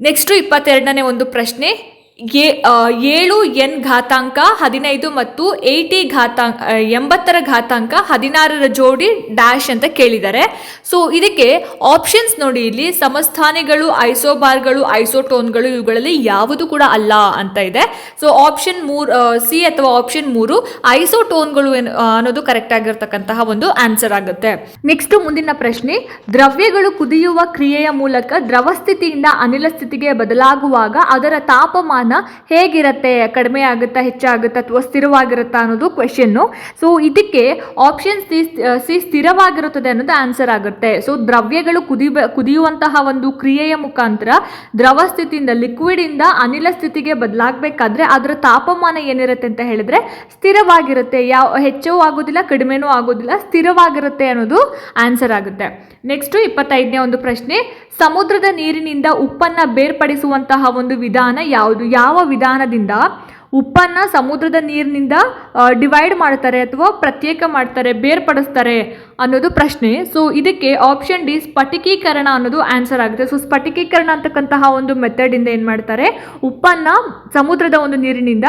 ನೆಕ್ಸ್ಟು ಇಪ್ಪತ್ತೆರಡನೇ ಒಂದು ಪ್ರಶ್ನೆ ಆ, ಏಳು ಎನ್ ಘಾತಾಂಕ ಹದಿನೈದು ಮತ್ತು ಏಯ್ಟಿ ಘಾತಾಂಕ ಎಂಬತ್ತರ ಘಾತಾಂಕ ಹದಿನಾರರ ಜೋಡಿ ಡ್ಯಾಶ್ ಅಂತ ಕೇಳಿದ್ದಾರೆ. ಸೊ ಇದಕ್ಕೆ ಆಪ್ಷನ್ಸ್ ನೋಡಿ ಇಲ್ಲಿ. ಸಮಸ್ಥಾನಿಗಳು ಐಸೋಬಾರ್ಗಳು ಐಸೋಟೋನ್ಗಳು ಇವುಗಳಲ್ಲಿ ಯಾವುದು ಕೂಡ ಅಲ್ಲ ಅಂತ ಇದೆ. ಸೊ ಆಪ್ಷನ್ ಮೂರು ಸಿ ಅಥವಾ ಆಪ್ಷನ್ ಮೂರು ಐಸೋಟೋನ್ಗಳು ಅನ್ನೋದು ಕರೆಕ್ಟ್ ಆಗಿರ್ತಕ್ಕಂತಹ ಒಂದು ಆನ್ಸರ್ ಆಗುತ್ತೆ. ನೆಕ್ಸ್ಟ್ ಮುಂದಿನ ಪ್ರಶ್ನೆ ದ್ರವ್ಯಗಳು ಕುದಿಯುವ ಕ್ರಿಯೆಯ ಮೂಲಕ ದ್ರವ ಸ್ಥಿತಿಯಿಂದ ಅನಿಲ ಸ್ಥಿತಿಗೆ ಬದಲಾಗುವಾಗ ಅದರ ತಾಪಮಾನ ಹೇಗಿರುತ್ತೆ, ಕಡಿಮೆ ಆಗುತ್ತಾ ಹೆಚ್ಚಾಗುತ್ತಾ ಅಥವಾ ಸ್ಥಿರವಾಗಿರುತ್ತಾ ಅನ್ನೋದು ಕ್ವೆಶನ್ನು ಸೊ ಇದಕ್ಕೆ ಆಪ್ಷನ್ ಸಿ ಸಿ ಸ್ಥಿರವಾಗಿರುತ್ತದೆ ಅನ್ನೋದು ಆನ್ಸರ್ ಆಗುತ್ತೆ. ಸೊ ದ್ರವ್ಯಗಳು ಕುದಿ, ಕುದಿಯುವಂತಹ ಒಂದು ಕ್ರಿಯೆಯ ಮುಖಾಂತರ ದ್ರವ ಸ್ಥಿತಿಯಿಂದ ಲಿಕ್ವಿಡ್ ಇಂದ ಅನಿಲ ಸ್ಥಿತಿಗೆ ಬದಲಾಗಬೇಕಾದ್ರೆ ಅದರ ತಾಪಮಾನ ಏನಿರುತ್ತೆ ಅಂತ ಹೇಳಿದ್ರೆ ಸ್ಥಿರವಾಗಿರುತ್ತೆ. ಯಾವ ಹೆಚ್ಚೂ ಆಗೋದಿಲ್ಲ, ಕಡಿಮೆನೂ ಆಗೋದಿಲ್ಲ, ಸ್ಥಿರವಾಗಿರುತ್ತೆ ಅನ್ನೋದು ಆನ್ಸರ್ ಆಗುತ್ತೆ. ನೆಕ್ಸ್ಟ್ ಇಪ್ಪತ್ತೈದನೇ ಒಂದು ಪ್ರಶ್ನೆ, ಸಮುದ್ರದ ನೀರಿನಿಂದ ಉಪ್ಪನ್ನ ಬೇರ್ಪಡಿಸುವಂತಹ ಒಂದು ವಿಧಾನ ಯಾವುದು? ಯಾವ ವಿಧಾನದಿಂದ ಉಪ್ಪನ್ನು ಸಮುದ್ರದ ನೀರಿನಿಂದ ಡಿವೈಡ್ ಮಾಡ್ತಾರೆ ಅಥವಾ ಪ್ರತ್ಯೇಕ ಮಾಡ್ತಾರೆ, ಬೇರ್ಪಡಿಸ್ತಾರೆ ಅನ್ನೋದು ಪ್ರಶ್ನೆ. ಸೊ ಇದಕ್ಕೆ ಆಪ್ಷನ್ ಡಿ ಸ್ಫಟಿಕೀಕರಣ ಅನ್ನೋದು ಆನ್ಸರ್ ಆಗುತ್ತೆ. ಸೊ ಸ್ಫಟಿಕೀಕರಣ ಅಂತಕ್ಕಂತಹ ಒಂದು ಮೆಥಡಿಂದ ಏನು ಮಾಡ್ತಾರೆ? ಉಪ್ಪನ್ನು ಸಮುದ್ರದ ಒಂದು ನೀರಿನಿಂದ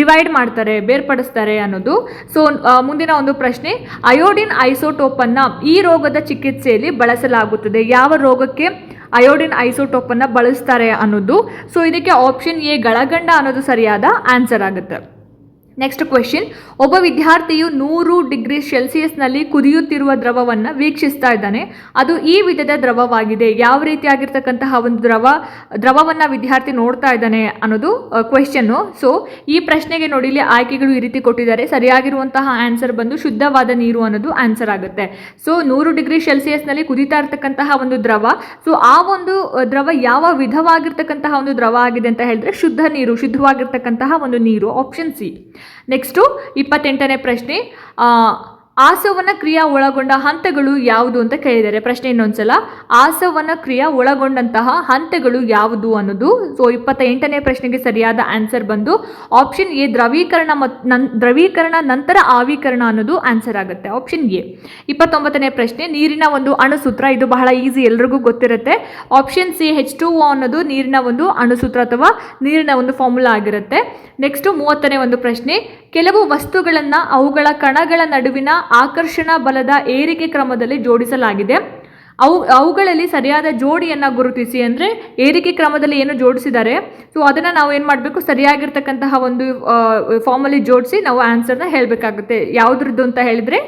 ಡಿವೈಡ್ ಮಾಡ್ತಾರೆ, ಬೇರ್ಪಡಿಸ್ತಾರೆ ಅನ್ನೋದು. ಸೊ ಮುಂದಿನ ಒಂದು ಪ್ರಶ್ನೆ ಅಯೋಡಿನ್ ಐಸೋಟೋಪನ್ನು ಈ ರೋಗದ ಚಿಕಿತ್ಸೆಯಲ್ಲಿ ಬಳಸಲಾಗುತ್ತದೆ. ಯಾವ ರೋಗಕ್ಕೆ? ಅಯೋಡಿನ್ ಐಸೋಟೋಪನ್ನು ಬಳಸ್ತಾರೆ ಅನ್ನೋದು. ಸೊ ಇದಕ್ಕೆ ಆಪ್ಷನ್ ಎ ಗಳಗಂಡ ಅನ್ನೋದು ಸರಿಯಾದ ಆನ್ಸರ್ ಆಗುತ್ತೆ. ನೆಕ್ಸ್ಟ್ ಕ್ವೆಶನ್ ಒಬ್ಬ ವಿದ್ಯಾರ್ಥಿಯು ನೂರು ಡಿಗ್ರಿ ಸೆಲ್ಸಿಯಸ್ನಲ್ಲಿ ಕುದಿಯುತ್ತಿರುವ ದ್ರವವನ್ನು ವೀಕ್ಷಿಸ್ತಾ ಇದ್ದಾನೆ. ಅದು ಈ ವಿಧದ ದ್ರವವಾಗಿದೆ. ಯಾವ ರೀತಿಯಾಗಿರ್ತಕ್ಕಂತಹ ಒಂದು ದ್ರವ, ದ್ರವವನ್ನು ವಿದ್ಯಾರ್ಥಿ ನೋಡ್ತಾ ಇದ್ದಾನೆ ಅನ್ನೋದು ಕ್ವೆಶನ್ನು ಸೊ ಈ ಪ್ರಶ್ನೆಗೆ ನೋಡಿ ಇಲ್ಲಿ ಆಯ್ಕೆಗಳು ಈ ರೀತಿ ಕೊಟ್ಟಿದ್ದಾರೆ. ಸರಿಯಾಗಿರುವಂತಹ ಆನ್ಸರ್ ಬಂದು ಶುದ್ಧವಾದ ನೀರು ಅನ್ನೋದು ಆನ್ಸರ್ ಆಗುತ್ತೆ. ಸೊ ನೂರು ಡಿಗ್ರಿ ಸೆಲ್ಸಿಯಸ್ನಲ್ಲಿ ಕುದಿತಾ ಇರ್ತಕ್ಕಂತಹ ಒಂದು ದ್ರವ. ಸೊ ಆ ಒಂದು ದ್ರವ ಯಾವ ವಿಧವಾಗಿರ್ತಕ್ಕಂತಹ ಒಂದು ದ್ರವ ಆಗಿದೆ ಅಂತ ಹೇಳಿದ್ರೆ ಶುದ್ಧ ನೀರು, ಶುದ್ಧವಾಗಿರ್ತಕ್ಕಂತಹ ಒಂದು ನೀರು ಆಪ್ಷನ್ ಸಿ ನೆಕ್ಸ್ಟು ಇಪ್ಪತ್ತೆಂಟನೇ ಪ್ರಶ್ನೆ. ಆಸವನ ಕ್ರಿಯಾ ಒಳಗೊಂಡ ಹಂತಗಳು ಯಾವುದು ಅಂತ ಕೇಳಿದ್ದಾರೆ ಪ್ರಶ್ನೆ ಇನ್ನೊಂದ್ಸಲ, ಆಸವನ ಕ್ರಿಯಾ ಒಳಗೊಂಡಂತಹ ಹಂತಗಳು ಯಾವುದು ಅನ್ನೋದು ಸೊ ಇಪ್ಪತ್ತ ಎಂಟನೇ ಪ್ರಶ್ನೆಗೆ ಸರಿಯಾದ ಆನ್ಸರ್ ಬಂದು ಆಪ್ಷನ್ ಎ ದ್ರವೀಕರಣ ಮತ್ತು ನನ್ ದ್ರವೀಕರಣ ನಂತರ ಆವೀಕರಣ ಅನ್ನೋದು ಆನ್ಸರ್ ಆಗುತ್ತೆ. ಆಪ್ಷನ್ ಎ ಇಪ್ಪತ್ತೊಂಬತ್ತನೇ ಪ್ರಶ್ನೆ, ನೀರಿನ ಒಂದು ಅಣುಸೂತ್ರ, ಇದು ಬಹಳ ಈಸಿ ಎಲ್ರಿಗೂ ಗೊತ್ತಿರುತ್ತೆ. Option C H two O ಅನ್ನೋದು ನೀರಿನ ಒಂದು ಅಣುಸೂತ್ರ ಅಥವಾ ನೀರಿನ ಒಂದು ಫಾರ್ಮುಲಾ ಆಗಿರುತ್ತೆ. ನೆಕ್ಸ್ಟ್ ಮೂವತ್ತನೇ ಒಂದು ಪ್ರಶ್ನೆ, ಕೆಲವು ವಸ್ತುಗಳನ್ನು ಅವುಗಳ ಕಣಗಳ ನಡುವಿನ ಆಕರ್ಷಣಾ ಬಲದ ಏರಿಕೆ ಕ್ರಮದಲ್ಲಿ ಜೋಡಿಸಲಾಗಿದೆ. ಅವು, ಅವುಗಳಲ್ಲಿ ಸರಿಯಾದ ಜೋಡಿಯನ್ನು ಗುರುತಿಸಿ ಅಂದರೆ ಏರಿಕೆ ಕ್ರಮದಲ್ಲಿ ಏನು ಜೋಡಿಸಿದ್ದಾರೆ. ಸೊ ಅದನ್ನು ನಾವು ಏನು ಮಾಡಬೇಕು? ಸರಿಯಾಗಿರ್ತಕ್ಕಂತಹ ಒಂದು ಫಾರ್ಮಲ್ಲಿ ಜೋಡಿಸಿ ನಾವು ಆನ್ಸರ್ನ ಹೇಳಬೇಕಾಗುತ್ತೆ. ಯಾವುದ್ರದ್ದು ಅಂತ ಹೇಳಿದರೆ,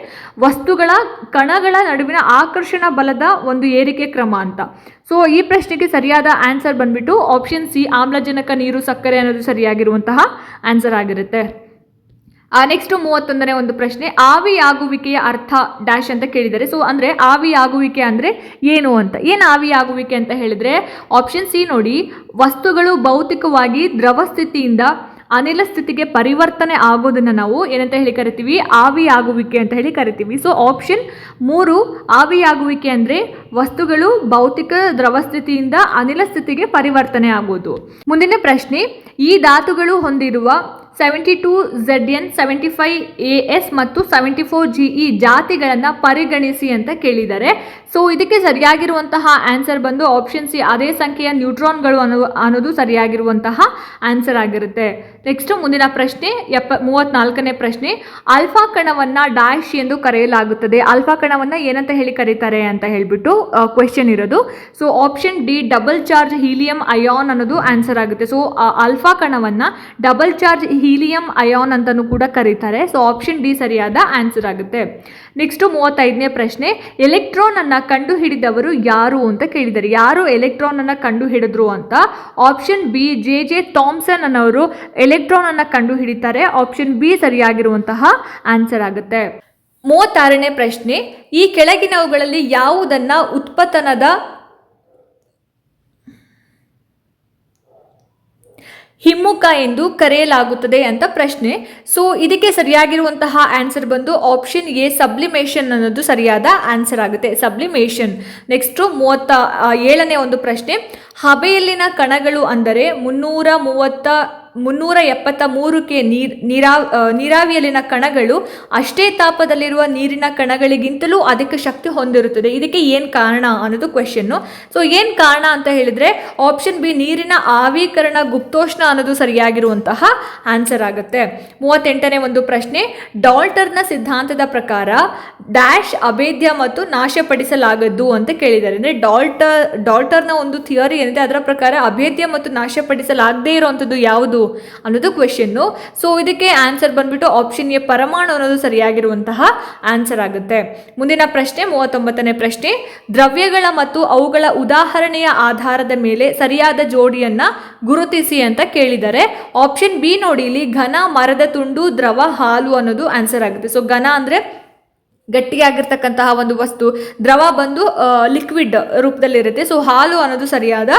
ವಸ್ತುಗಳ ಕಣಗಳ ನಡುವಿನ ಆಕರ್ಷಣಾ ಬಲದ ಒಂದು ಏರಿಕೆ ಕ್ರಮ ಅಂತ. ಸೊ ಈ ಪ್ರಶ್ನೆಗೆ ಸರಿಯಾದ ಆನ್ಸರ್ ಬಂದ್ಬಿಟ್ಟು ಆಪ್ಷನ್ ಸಿ ಆಮ್ಲಜನಕ ನೀರು ಸಕ್ಕರೆ ಅನ್ನೋದು ಸರಿಯಾಗಿರುವಂತಹ ಆನ್ಸರ್ ಆಗಿರುತ್ತೆ. ನೆಕ್ಸ್ಟ್ ಮೂವತ್ತೊಂದನೇ ಒಂದು ಪ್ರಶ್ನೆ, ಆವಿಯಾಗುವಿಕೆಯ ಅರ್ಥ ಡ್ಯಾಶ್ ಅಂತ ಕೇಳಿದ್ದಾರೆ. ಸೊ ಅಂದರೆ ಆವಿಯಾಗುವಿಕೆ ಅಂದರೆ ಏನು ಅಂತ. ಏನು ಆವಿಯಾಗುವಿಕೆ ಅಂತ ಹೇಳಿದರೆ ಆಪ್ಷನ್ ಸಿ ನೋಡಿ, ವಸ್ತುಗಳು ಭೌತಿಕವಾಗಿ ದ್ರವ ಸ್ಥಿತಿಯಿಂದ ಅನಿಲ ಸ್ಥಿತಿಗೆ ಪರಿವರ್ತನೆ ಆಗೋದನ್ನು ನಾವು ಏನಂತ ಹೇಳಿ ಕರಿತೀವಿ? ಆವಿಯಾಗುವಿಕೆ ಅಂತ ಹೇಳಿ ಕರಿತೀವಿ. ಸೊ ಆಪ್ಷನ್ ಮೂರು, ಆವಿಯಾಗುವಿಕೆ ಅಂದರೆ ವಸ್ತುಗಳು ಭೌತಿಕ ದ್ರವ ಸ್ಥಿತಿಯಿಂದ ಅನಿಲ ಸ್ಥಿತಿಗೆ ಪರಿವರ್ತನೆ ಆಗೋದು. ಮುಂದಿನ ಪ್ರಶ್ನೆ, ಈ ಧಾತುಗಳು ಹೊಂದಿರುವ seventy two Z N seventy five A S ಮತ್ತು ಸೆವೆಂಟಿ ಫೋರ್ ಜಿ ಇ ಜಾತಿಗಳನ್ನು ಪರಿಗಣಿಸಿ ಅಂತ ಕೇಳಿದ್ದಾರೆ. ಸೊ ಇದಕ್ಕೆ ಸರಿಯಾಗಿರುವಂತಹ ಆನ್ಸರ್ ಬಂದು ಆಪ್ಷನ್ ಸಿ ಅದೇ ಸಂಖ್ಯೆಯ ನ್ಯೂಟ್ರಾನ್ಗಳು ಅನ್ನೋ ಅನ್ನೋದು ಸರಿಯಾಗಿರುವಂತಹ ಆನ್ಸರ್ ಆಗಿರುತ್ತೆ. ನೆಕ್ಸ್ಟ್ ಮುಂದಿನ ಪ್ರಶ್ನೆ, ಎಪ್ಪ, ಮೂವತ್ನಾಲ್ಕನೇ ಪ್ರಶ್ನೆ. ಆಲ್ಫಾ ಕಣವನ್ನು ಡ್ಯಾಶ್ ಎಂದು ಕರೆಯಲಾಗುತ್ತದೆ. ಆಲ್ಫಾ ಕಣವನ್ನು ಏನಂತ ಹೇಳಿ ಕರೀತಾರೆ ಅಂತ ಹೇಳಿಬಿಟ್ಟು ಕ್ವೆಶನ್ ಇರೋದು. So option D double charge helium ion ಅನ್ನೋದು ಆನ್ಸರ್ ಆಗುತ್ತೆ. ಸೊ ಆಲ್ಫಾ ಕಣವನ್ನು ಡಬಲ್ ಚಾರ್ಜ್ ಹೀಲಿಯಂ ಅಯಾನ್ ಅಂತಲೂ ಕೂಡ ಕರೀತಾರೆ. ಸೊ ಆಪ್ಷನ್ ಡಿ ಸರಿಯಾದ ಆನ್ಸರ್ ಆಗುತ್ತೆ. ನೆಕ್ಸ್ಟು ಮೂವತ್ತೈದನೇ ಪ್ರಶ್ನೆ ಎಲೆಕ್ಟ್ರಾನ್ ಅನ್ನು ಕಂಡು ಹಿಡಿದವರು ಯಾರು ಅಂತ ಕೇಳಿದ್ದಾರೆ. ಯಾರು ಎಲೆಕ್ಟ್ರಾನ್ ಅನ್ನು ಕಂಡು ಹಿಡಿದ್ರು ಅಂತ? Option B J J Thomson ಅನ್ನೋರು ಎಲೆಕ್ಟ್ರಾನ್ ಅನ್ನು ಕಂಡು ಹಿಡಿತಾರೆ ಆಪ್ಷನ್ ಬಿ ಸರಿಯಾಗಿರುವಂತಹ ಆನ್ಸರ್ ಆಗುತ್ತೆ. ಮೂವತ್ತಾರನೇ ಪ್ರಶ್ನೆ, ಈ ಕೆಳಗಿನವುಗಳಲ್ಲಿ ಯಾವುದನ್ನು ಉತ್ಪತನದ ಹಿಮ್ಮುಖ ಎಂದು ಕರೆಯಲಾಗುತ್ತದೆ ಅಂತ ಪ್ರಶ್ನೆ. ಸೊ ಇದಕ್ಕೆ ಸರಿಯಾಗಿರುವಂತಹ ಆನ್ಸರ್ ಬಂದು ಆಪ್ಷನ್ ಎ ಸಬ್ಲಿಮೇಷನ್ ಅನ್ನೋದು ಸರಿಯಾದ ಆನ್ಸರ್ ಆಗುತ್ತೆ. ಸಬ್ಲಿಮೇಷನ್ ನೆಕ್ಸ್ಟು ಮೂವತ್ತ ಏಳನೇ ಒಂದು ಪ್ರಶ್ನೆ. ಹಬೆಯಲ್ಲಿನ ಕಣಗಳು ಅಂದರೆ ಮುನ್ನೂರ ಮೂವತ್ತ ಮುನ್ನೂರ ಎಪ್ಪತ್ತ ಮೂರಕ್ಕೆ ನೀರ್ ನೀರಾ ನೀರಾವಿಯಲ್ಲಿನ ಕಣಗಳು ಅಷ್ಟೇ ತಾಪದಲ್ಲಿರುವ ನೀರಿನ ಕಣಗಳಿಗಿಂತಲೂ ಅಧಿಕ ಶಕ್ತಿ ಹೊಂದಿರುತ್ತದೆ. ಇದಕ್ಕೆ ಏನು ಕಾರಣ ಅನ್ನೋದು ಕ್ವೆಶನ್ನು ಸೊ ಏನು ಕಾರಣ ಅಂತ ಹೇಳಿದ್ರೆ ಆಪ್ಷನ್ ಬಿ ನೀರಿನ ಆವೀಕರಣ, ಗುಪ್ತೋಷ್ಣ ಅನ್ನೋದು ಸರಿಯಾಗಿರುವಂತಹ ಆನ್ಸರ್ ಆಗುತ್ತೆ. ಮೂವತ್ತೆಂಟನೇ ಒಂದು ಪ್ರಶ್ನೆ, ಡಾಲ್ಟರ್ನ ಸಿದ್ಧಾಂತದ ಪ್ರಕಾರ ಡ್ಯಾಶ್ ಅಭೇದ್ಯ ಮತ್ತು ನಾಶಪಡಿಸಲಾಗದ್ದು ಅಂತ ಕೇಳಿದ್ದಾರೆ. ಅಂದರೆ ಡಾಲ್ಟರ್, ಡಾಲ್ಟರ್ನ ಒಂದು ಥಿಯರಿ ಏನಿದೆ, ಅದರ ಪ್ರಕಾರ ಅಭೇದ್ಯ ಮತ್ತು ನಾಶಪಡಿಸಲಾಗದೇ ಇರುವಂಥದ್ದು ಯಾವುದು? ಅನ್ನೋದು ಕ್ವೆಶನ್ನು ಸೊ ಇದಕ್ಕೆ ಆನ್ಸರ್ ಬಂದ್ಬಿಟ್ಟು ಆಪ್ಷನ್ ಎ ಪರಮಾಣು ಅನ್ನೋದು ಸರಿಯಾಗಿರುವಂತಹ ಆನ್ಸರ್ ಆಗುತ್ತೆ. ಮುಂದಿನ ಪ್ರಶ್ನೆ, ಮೂವತ್ತೊಂಬತ್ತನೇ ಪ್ರಶ್ನೆ. ದ್ರವ್ಯಗಳ ಮತ್ತು ಅವುಗಳ ಉದಾಹರಣೆಯ ಆಧಾರದ ಮೇಲೆ ಸರಿಯಾದ ಜೋಡಿಯನ್ನ ಗುರುತಿಸಿ ಅಂತ ಕೇಳಿದ್ದಾರೆ ಆಪ್ಷನ್ ಬಿ ನೋಡಿ, ಇಲ್ಲಿ ಘನ, ಮರದ ತುಂಡು, ದ್ರವ, ಹಾಲು ಅನ್ನೋದು ಆನ್ಸರ್ ಆಗುತ್ತೆ. ಸೊ ಘನ ಅಂದ್ರೆ? ಗಟ್ಟಿಯಾಗಿರ್ತಕ್ಕಂತಹ ಒಂದು ವಸ್ತು. ದ್ರವ ಬಂದು ಲಿಕ್ವಿಡ್ ರೂಪದಲ್ಲಿರುತ್ತೆ. ಸೊ ಹಾಲು ಅನ್ನೋದು ಸರಿಯಾದ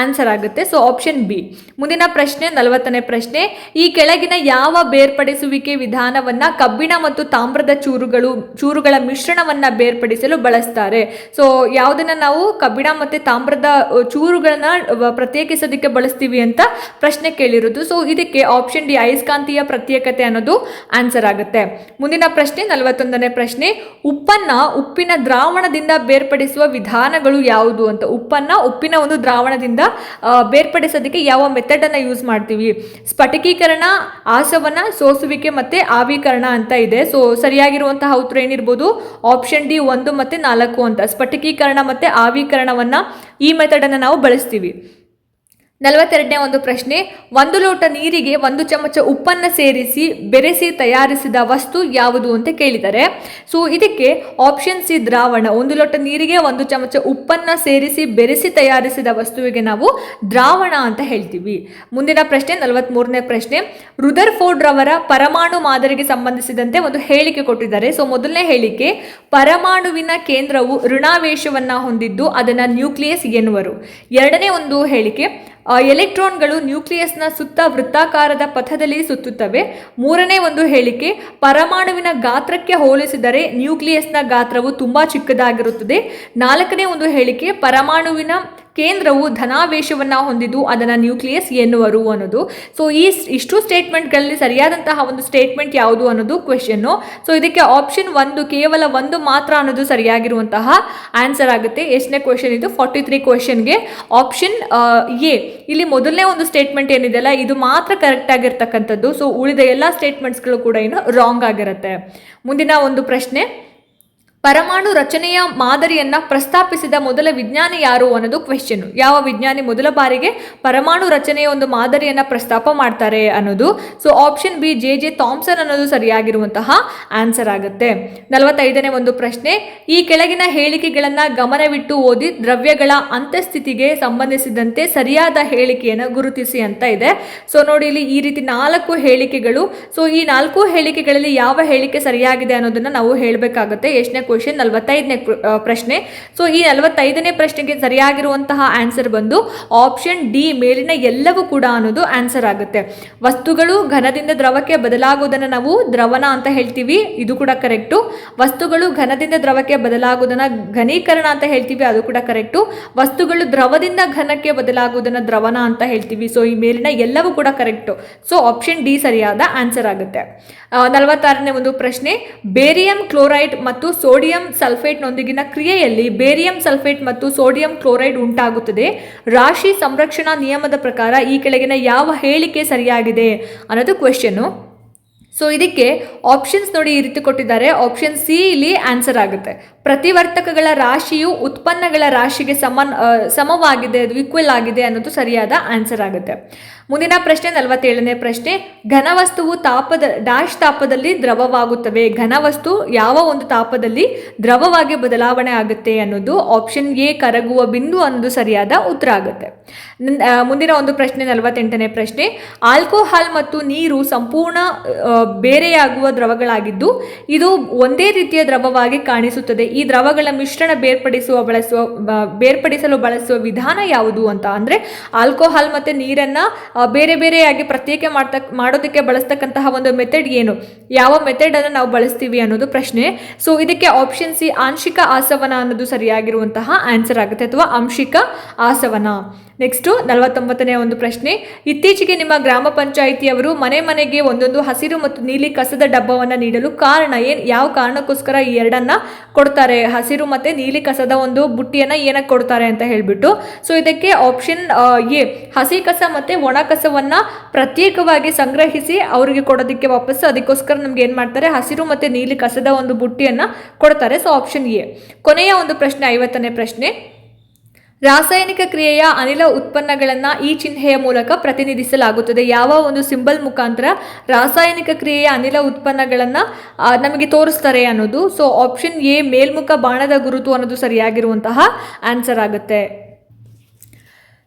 ಆನ್ಸರ್ ಆಗುತ್ತೆ. ಸೊ ಆಪ್ಷನ್ ಬಿ ಮುಂದಿನ ಪ್ರಶ್ನೆ, ನಲವತ್ತನೇ ಪ್ರಶ್ನೆ. ಈ ಕೆಳಗಿನ ಯಾವ ಬೇರ್ಪಡಿಸುವಿಕೆ ವಿಧಾನವನ್ನ ಕಬ್ಬಿಣ ಮತ್ತು ತಾಮ್ರದ ಚೂರುಗಳು, ಚೂರುಗಳ ಮಿಶ್ರಣವನ್ನ ಬೇರ್ಪಡಿಸಲು ಬಳಸ್ತಾರೆ? ಸೊ ಯಾವುದನ್ನ ನಾವು ಕಬ್ಬಿಣ ಮತ್ತೆ ತಾಮ್ರದ ಚೂರುಗಳನ್ನ ಪ್ರತ್ಯೇಕಿಸೋದಕ್ಕೆ ಬಳಸ್ತೀವಿ ಅಂತ ಪ್ರಶ್ನೆ ಕೇಳಿರೋದು. ಸೊ ಇದಕ್ಕೆ ಆಪ್ಷನ್ ಡಿ ಐಸ್ಕಾಂತೀಯ ಪ್ರತ್ಯೇಕತೆ ಅನ್ನೋದು ಆನ್ಸರ್ ಆಗುತ್ತೆ. ಮುಂದಿನ ಪ್ರಶ್ನೆ, ನಲವತ್ತೊಂದನೇ ಪ್ರಶ್ನೆ. ಉಪ್ಪನ್ನ ಉಪ್ಪಿನ ದ್ರಾವಣದಿಂದ ಬೇರ್ಪಡಿಸುವ ವಿಧಾನಗಳು ಯಾವುದು ಅಂತ. ಉಪ್ಪನ್ನ ಉಪ್ಪಿನ ಒಂದು ದ್ರಾವಣದಿಂದ ಬೇರ್ಪಡಿಸೋದಕ್ಕೆ ಯಾವ ಮೆಥಡ್ ಅನ್ನ ಯೂಸ್ ಮಾಡ್ತೀವಿ? ಸ್ಫಟಿಕೀಕರಣ, ಆಸವನ, ಸೋಸುವಿಕೆ ಮತ್ತೆ ಆವೀಕರಣ ಅಂತ ಇದೆ. ಸೊ ಸರಿಯಾಗಿರುವಂತಹ ಉತ್ತರ ಏನಿರ್ಬೋದು? ಆಪ್ಷನ್ ಡಿ ಒಂದು ಮತ್ತೆ ನಾಲ್ಕು ಅಂತ. ಸ್ಫಟಿಕೀಕರಣ ಮತ್ತೆ ಆವೀಕರಣವನ್ನ ಈ ಮೆಥಡ್ ಅನ್ನ ನಾವು ಬಳಸ್ತೀವಿ. ನಲವತ್ತೆರಡನೇ ಒಂದು ಪ್ರಶ್ನೆ, ಒಂದು ಲೋಟ ನೀರಿಗೆ ಒಂದು ಚಮಚ ಉಪ್ಪನ್ನು ಸೇರಿಸಿ ಬೆರೆಸಿ ತಯಾರಿಸಿದ ವಸ್ತು ಯಾವುದು ಅಂತ ಕೇಳಿದ್ದಾರೆ ಸೊ ಇದಕ್ಕೆ ಆಪ್ಷನ್ ಸಿ ದ್ರಾವಣ. ಒಂದು ಲೋಟ ನೀರಿಗೆ ಒಂದು ಚಮಚ ಉಪ್ಪನ್ನು ಸೇರಿಸಿ ಬೆರೆಸಿ ತಯಾರಿಸಿದ ವಸ್ತುವಿಗೆ ನಾವು ದ್ರಾವಣ ಅಂತ ಹೇಳ್ತೀವಿ. ಮುಂದಿನ ಪ್ರಶ್ನೆ ನಲವತ್ತ್ಮೂರನೇ ಪ್ರಶ್ನೆ, ರುದರ್ಫೋರ್ಡ್ ರವರ ಪರಮಾಣು ಮಾದರಿಗೆ ಸಂಬಂಧಿಸಿದಂತೆ ಒಂದು ಹೇಳಿಕೆ ಕೊಟ್ಟಿದ್ದಾರೆ. ಸೊ ಮೊದಲನೇ ಹೇಳಿಕೆ, ಪರಮಾಣುವಿನ ಕೇಂದ್ರವು ಋಣಾವೇಶವನ್ನು ಹೊಂದಿದ್ದು ಅದನ್ನು ನ್ಯೂಕ್ಲಿಯಸ್ ಎನ್ನುವರು. ಎರಡನೇ ಒಂದು ಹೇಳಿಕೆ ಎಲೆಕ್ಟ್ರಾನ್ಗಳು ನ್ಯೂಕ್ಲಿಯಸ್ನ ಸುತ್ತ ವೃತ್ತಾಕಾರದ ಪಥದಲ್ಲಿ ಸುತ್ತುತ್ತವೆ. ಮೂರನೇ ಒಂದು ಹೇಳಿಕೆ, ಪರಮಾಣುವಿನ ಗಾತ್ರಕ್ಕೆ ಹೋಲಿಸಿದರೆ ನ್ಯೂಕ್ಲಿಯಸ್ನ ಗಾತ್ರವು ತುಂಬಾ ಚಿಕ್ಕದಾಗಿರುತ್ತದೆ. ನಾಲ್ಕನೇ ಒಂದು ಹೇಳಿಕೆ, ಪರಮಾಣುವಿನ ಕೇಂದ್ರವು ಧನಾವೇಶವನ್ನು ಹೊಂದಿದ್ದು ಅದನ್ನು ನ್ಯೂಕ್ಲಿಯಸ್ ಎನ್ನುವರು ಅನ್ನೋದು. ಸೊ ಈ ಇಷ್ಟು ಸ್ಟೇಟ್ಮೆಂಟ್ಗಳಲ್ಲಿ ಸರಿಯಾದಂತಹ ಒಂದು ಸ್ಟೇಟ್ಮೆಂಟ್ ಯಾವುದು ಅನ್ನೋದು ಕ್ವೆಶನ್ನು ಸೊ ಇದಕ್ಕೆ ಆಪ್ಷನ್ ಒಂದು, ಕೇವಲ ಒಂದು ಮಾತ್ರ ಅನ್ನೋದು ಸರಿಯಾಗಿರುವಂತಹ ಆನ್ಸರ್ ಆಗುತ್ತೆ. ಎಷ್ಟನೇ ಕ್ವೆಶನ್ ಇದು? ಫಾರ್ಟಿ ತ್ರೀ ಕ್ವೆಶನ್ಗೆ ಆಪ್ಷನ್ ಎ. ಇಲ್ಲಿ ಮೊದಲನೇ ಒಂದು ಸ್ಟೇಟ್ಮೆಂಟ್ ಏನಿದೆಯಲ್ಲ ಇದು ಮಾತ್ರ ಕರೆಕ್ಟ್ ಆಗಿರ್ತಕ್ಕಂಥದ್ದು. ಸೊ ಉಳಿದ ಎಲ್ಲ ಸ್ಟೇಟ್ಮೆಂಟ್ಸ್ಗಳು ಕೂಡ ಏನು ರಾಂಗ್ ಆಗಿರುತ್ತೆ. ಮುಂದಿನ ಒಂದು ಪ್ರಶ್ನೆ. ಪರಮಾಣು ರಚನೆಯ ಮಾದರಿಯನ್ನ ಪ್ರಸ್ತಾಪಿಸಿದ ಮೊದಲ ವಿಜ್ಞಾನಿ ಯಾರು ಅನ್ನೋದು ಕ್ವೆಶ್ಚನ್ ಯಾವ ವಿಜ್ಞಾನಿ ಮೊದಲ ಬಾರಿಗೆ ಪರಮಾಣು ರಚನೆಯ ಒಂದು ಮಾದರಿಯನ್ನ ಪ್ರಸ್ತಾಪ ಮಾಡ್ತಾರೆ ಅನ್ನೋದು? So option B J J Thomson ಅನ್ನೋದು ಸರಿಯಾಗಿರುವಂತಹ ಆನ್ಸರ್ ಆಗುತ್ತೆ. ನಲವತ್ತೈದನೇ ಒಂದು ಪ್ರಶ್ನೆ, ಈ ಕೆಳಗಿನ ಹೇಳಿಕೆಗಳನ್ನ ಗಮನವಿಟ್ಟು ಓದಿ ದ್ರವ್ಯಗಳ ಅಂತಸ್ಥಿತಿಗೆ ಸಂಬಂಧಿಸಿದಂತೆ ಸರಿಯಾದ ಹೇಳಿಕೆಯನ್ನು ಗುರುತಿಸಿ ಅಂತ ಇದೆ. ಸೊ ನೋಡಿ ಇಲ್ಲಿ ಈ ರೀತಿ ನಾಲ್ಕು ಹೇಳಿಕೆಗಳು. ಸೊ ಈ ನಾಲ್ಕು ಹೇಳಿಕೆಗಳಲ್ಲಿ ಯಾವ ಹೇಳಿಕೆ ಸರಿಯಾಗಿದೆ ಅನ್ನೋದನ್ನ ನಾವು ಹೇಳಬೇಕಾಗುತ್ತೆ. ಎಷ್ಟನೇ ಕ್ವಶನ್ ನಲವತ್ತೈದನೇ ಪ್ರಶ್ನೆ. ಸೊ ಈ ನಲವತ್ತೈದನೇ ಪ್ರಶ್ನೆಗೆ ಸರಿಯಾಗಿರುವಂತಹ ಆನ್ಸರ್ ಬಂದು ಆಪ್ಷನ್ ಡಿ ಮೇಲಿನ ಎಲ್ಲವೂ ಕೂಡ ಅನ್ನೋದು ಆನ್ಸರ್ ಆಗುತ್ತೆ. ವಸ್ತುಗಳು ಘನದಿಂದ ದ್ರವಕ್ಕೆ ಬದಲಾಗುವುದನ್ನು ನಾವು ದ್ರವನ ಅಂತ ಹೇಳ್ತೀವಿ, ಇದು ಕೂಡ ಕರೆಕ್ಟು ವಸ್ತುಗಳು ಘನದಿಂದ ದ್ರವಕ್ಕೆ ಬದಲಾಗುವುದನ್ನು ಘನೀಕರಣ ಅಂತ ಹೇಳ್ತೀವಿ, ಅದು ಕೂಡ ಕರೆಕ್ಟು ವಸ್ತುಗಳು ದ್ರವದಿಂದ ಘನಕ್ಕೆ ಬದಲಾಗುವುದನ್ನು ದ್ರವನ ಅಂತ ಹೇಳ್ತೀವಿ ಸೊ ಈ ಮೇಲಿನ ಎಲ್ಲವೂ ಕೂಡ ಕರೆಕ್ಟು ಸೊ ಆಪ್ಷನ್ ಡಿ ಸರಿಯಾದ ಆನ್ಸರ್ ಆಗುತ್ತೆ. ನಲವತ್ತಾರನೇ ಒಂದು ಪ್ರಶ್ನೆ, ಬೇರಿಯಂ ಕ್ಲೋರೈಡ್ ಮತ್ತು ಸೋಡಿಯಂ ಸಲ್ಫೇಟ್ನೊಂದಿಗಿನ ಕ್ರಿಯೆಯಲ್ಲಿ ಬೇರಿಯಂ ಸಲ್ಫೇಟ್ ಮತ್ತು ಸೋಡಿಯಂ ಕ್ಲೋರೈಡ್ ಉಂಟಾಗುತ್ತದೆ. ರಾಶಿ ಸಂರಕ್ಷಣಾ ನಿಯಮದ ಪ್ರಕಾರ ಈ ಕೆಳಗಿನ ಯಾವ ಹೇಳಿಕೆ ಸರಿಯಾಗಿದೆ ಅನ್ನೋದು ಕ್ವೆಶನ್ನು ಸೊ ಇದಕ್ಕೆ ಆಪ್ಷನ್ಸ್ ನೋಡಿ ಈ ರೀತಿ ಕೊಟ್ಟಿದ್ದಾರೆ ಆಪ್ಷನ್ ಸಿ ಇಲ್ಲಿ ಆನ್ಸರ್ ಆಗುತ್ತೆ. ಪ್ರತಿವರ್ತಕಗಳ ರಾಶಿಯು ಉತ್ಪನ್ನಗಳ ರಾಶಿಗೆ ಸಮನ್ ಸಮವಾಗಿದೆ ಅದು ಈಕ್ವಲ್ ಆಗಿದೆ ಅನ್ನೋದು ಸರಿಯಾದ ಆನ್ಸರ್ ಆಗುತ್ತೆ. ಮುಂದಿನ ಪ್ರಶ್ನೆ, ನಲವತ್ತೇಳನೇ ಪ್ರಶ್ನೆ. ಘನವಸ್ತುವು ತಾಪದ, ಡ್ಯಾಶ್ ತಾಪದಲ್ಲಿ ದ್ರವವಾಗುತ್ತವೆ. ಘನವಸ್ತು ಯಾವ ಒಂದು ತಾಪದಲ್ಲಿ ದ್ರವವಾಗಿ ಬದಲಾವಣೆ ಆಗುತ್ತೆ ಅನ್ನೋದು ಆಪ್ಷನ್ ಎ ಕರಗುವ ಬಿಂದು ಅನ್ನೋದು ಸರಿಯಾದ ಉತ್ತರ ಆಗುತ್ತೆ. ಮುಂದಿನ ಒಂದು ಪ್ರಶ್ನೆ, ನಲವತ್ತೆಂಟನೇ ಪ್ರಶ್ನೆ. ಆಲ್ಕೋಹಾಲ್ ಮತ್ತು ನೀರು ಸಂಪೂರ್ಣ ಬೇರೆಯಾಗುವ ದ್ರವಗಳಾಗಿದ್ದು ಇದು ಒಂದೇ ರೀತಿಯ ದ್ರವವಾಗಿ ಕಾಣಿಸುತ್ತದೆ. ಈ ದ್ರವಗಳ ಮಿಶ್ರಣ ಬೇರ್ಪಡಿಸುವ ಬಳಸುವ ಬೇರ್ಪಡಿಸಲು ಬಳಸುವ ವಿಧಾನ ಯಾವುದು ಅಂತ ಅಂದ್ರೆ ಆಲ್ಕೋಹಾಲ್ ಮತ್ತೆ ನೀರನ್ನ ಬೇರೆ ಬೇರೆಯಾಗಿ ಪ್ರತ್ಯೇಕ ಮಾಡ್ತಕ್ ಮಾಡೋದಕ್ಕೆ ಬಳಸ್ತಕ್ಕಂತಹ ಒಂದು ಮೆಥಡ್ ಏನು? ಯಾವ ಮೆಥಡ್ ಅನ್ನು ನಾವು ಬಳಸ್ತೀವಿ ಅನ್ನೋದು ಪ್ರಶ್ನೆ. ಸೊ ಇದಕ್ಕೆ ಆಪ್ಷನ್ ಸಿ ಆಂಶಿಕ ಆಸವನ ಅನ್ನೋದು ಸರಿಯಾಗಿರುವಂತಹ ಆನ್ಸರ್ ಆಗುತ್ತೆ ಅಥವಾ ಆಂಶಿಕ ಆಸವನ. ನೆಕ್ಸ್ಟು ನಲವತ್ತೊಂಬತ್ತನೇ ಒಂದು ಪ್ರಶ್ನೆ. ಇತ್ತೀಚೆಗೆ ನಿಮ್ಮ ಗ್ರಾಮ ಪಂಚಾಯಿತಿಯವರು ಮನೆ ಮನೆಗೆ ಒಂದೊಂದು ಹಸಿರು ಮತ್ತು ನೀಲಿ ಕಸದ ಡಬ್ಬವನ್ನು ನೀಡಲು ಕಾರಣ ಏನು? ಯಾವ ಕಾರಣಕ್ಕೋಸ್ಕರ ಈ ಎರಡನ್ನ ಕೊಡ್ತಾರೆ? ಹಸಿರು ಮತ್ತು ನೀಲಿ ಕಸದ ಒಂದು ಬುಟ್ಟಿಯನ್ನು ಏನಕ್ಕೆ ಕೊಡ್ತಾರೆ ಅಂತ ಹೇಳಿಬಿಟ್ಟು. ಸೊ ಇದಕ್ಕೆ ಆಪ್ಷನ್ ಎ, ಹಸಿ ಕಸ ಮತ್ತು ಒಣ ಕಸವನ್ನು ಪ್ರತ್ಯೇಕವಾಗಿ ಸಂಗ್ರಹಿಸಿ ಅವರಿಗೆ ಕೊಡೋದಕ್ಕೆ ವಾಪಸ್ ಅದಕ್ಕೋಸ್ಕರ ನಮ್ಗೆ ಏನು ಮಾಡ್ತಾರೆ? ಹಸಿರು ಮತ್ತು ನೀಲಿ ಕಸದ ಒಂದು ಬುಟ್ಟಿಯನ್ನು ಕೊಡ್ತಾರೆ. So option A. ಕೊನೆಯ ಒಂದು ಪ್ರಶ್ನೆ, ಐವತ್ತನೇ ಪ್ರಶ್ನೆ. ರಾಸಾಯನಿಕ ಕ್ರಿಯೆಯ ಅನಿಲ ಉತ್ಪನ್ನಗಳನ್ನು ಈ ಚಿಹ್ನೆಯ ಮೂಲಕ ಪ್ರತಿನಿಧಿಸಲಾಗುತ್ತದೆ. ಯಾವ ಒಂದು ಸಿಂಬಲ್ ಮುಖಾಂತರ ರಾಸಾಯನಿಕ ಕ್ರಿಯೆಯ ಅನಿಲ ಉತ್ಪನ್ನಗಳನ್ನು ನಮಗೆ ತೋರಿಸ್ತಾರೆ ಅನ್ನೋದು. ಸೊ ಆಪ್ಷನ್ ಎ ಮೇಲ್ಮುಖ ಬಾಣದ ಗುರುತು ಅನ್ನೋದು ಸರಿಯಾಗಿರುವಂತಹ ಆನ್ಸರ್ ಆಗುತ್ತೆ.